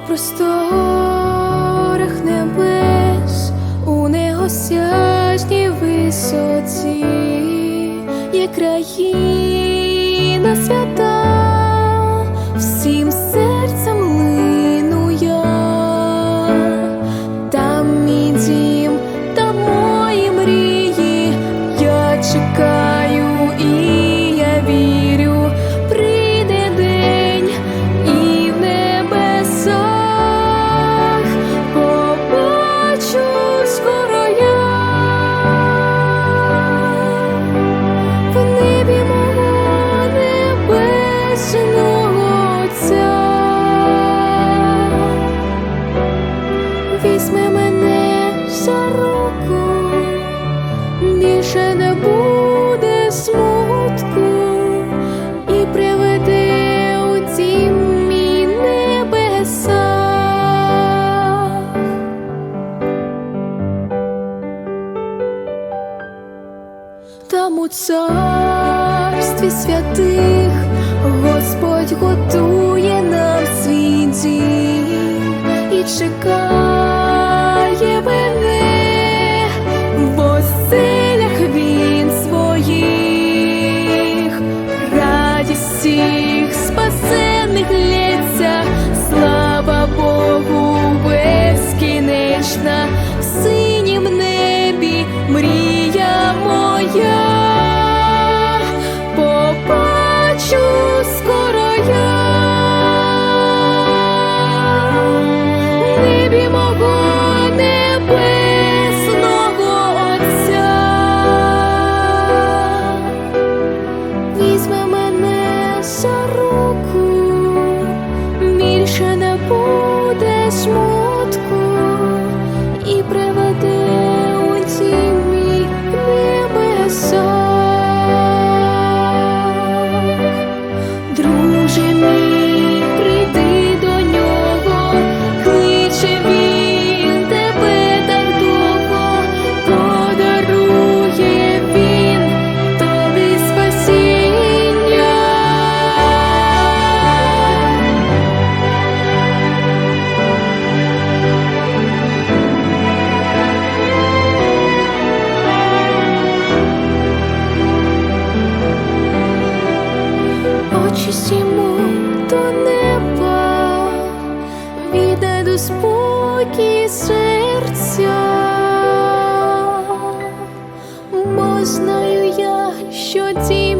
у просторах небес, у негосяжній висоті є країна свята, всім серцем лину я, там мій дім, там мої мрії, я чекаю і я вірю, прийде день і в небесах побачу скоро я. В небі мого небесного за руку, більше не буде смутку і приведе у дім мій небеса. Там у царстві святих Господь очі йому до неба, віддай спокій серця, бо знаю я, що ті